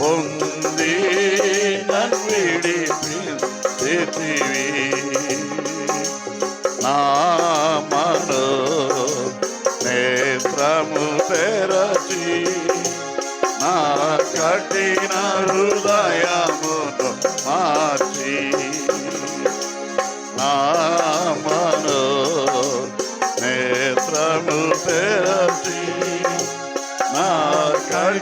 పొంది నన్విడి పృథివీ. నా మనో నేత్రము తెరచి కఠిన హృదయ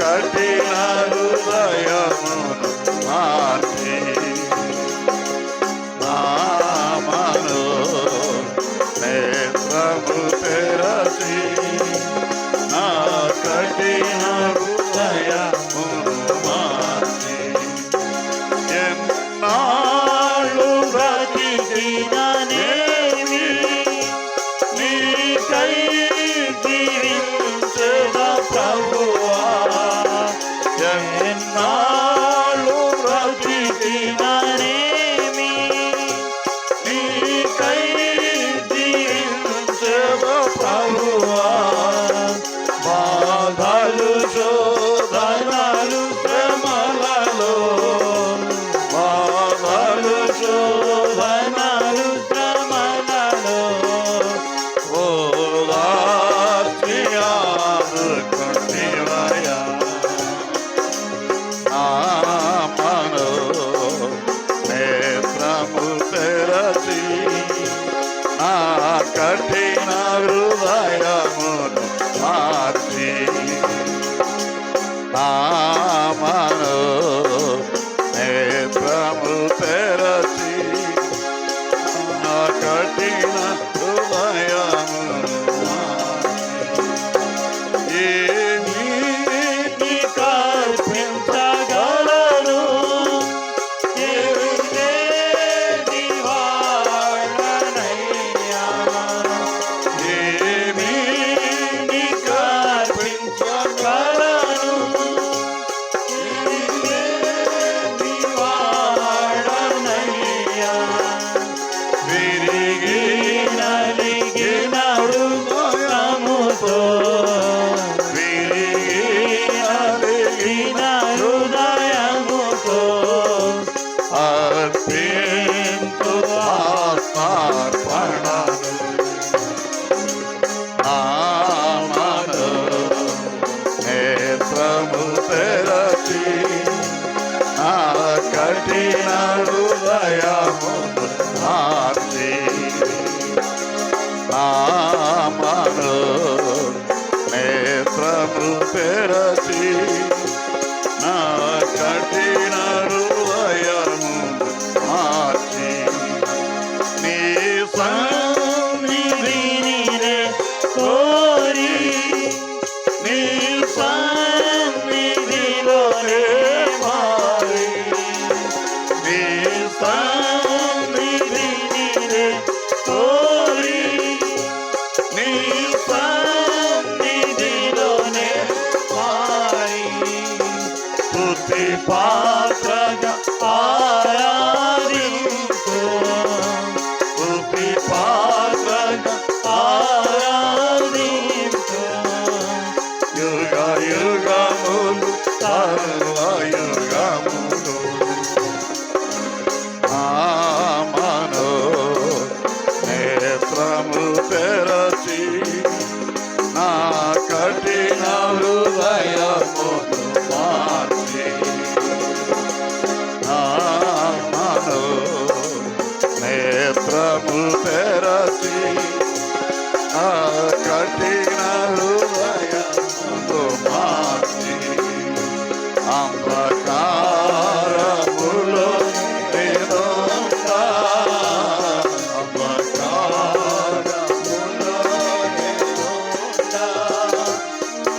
కఠిన హృదయమును మార్చి. నామను నేత్రము తెరచి. నా కఠిన హృదయమును మార్చి. ఎన్నాళ్ళు బ్రతికినా কাঠে నామను నేత్రము తెరచి कृपा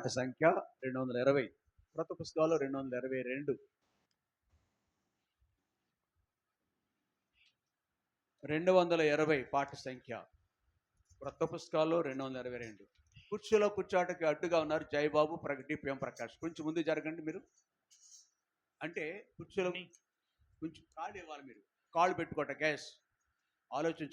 పాట సంఖ్య రెండు వందల ఇరవై. క్రొత్త పుస్తకాలు రెండు వందల ఇరవై రెండు. రెండు వందల ఇరవై పాట సంఖ్య క్రొత్త పుస్తకాలు రెండు వందల ఇరవై రెండు. కుర్చీలో కూర్చోటకి అడ్డుగా ఉన్నారు జయబాబు ప్రగతి పిఎం ప్రకాష్. కొంచెం ముందు జరగండి మీరు. అంటే కుర్చీలో కొంచెం కాళ్ళు ఇవ్వాలి మీరు. కాళ్ళు పెట్టుకోట గ్యాస్. ఆలోచించ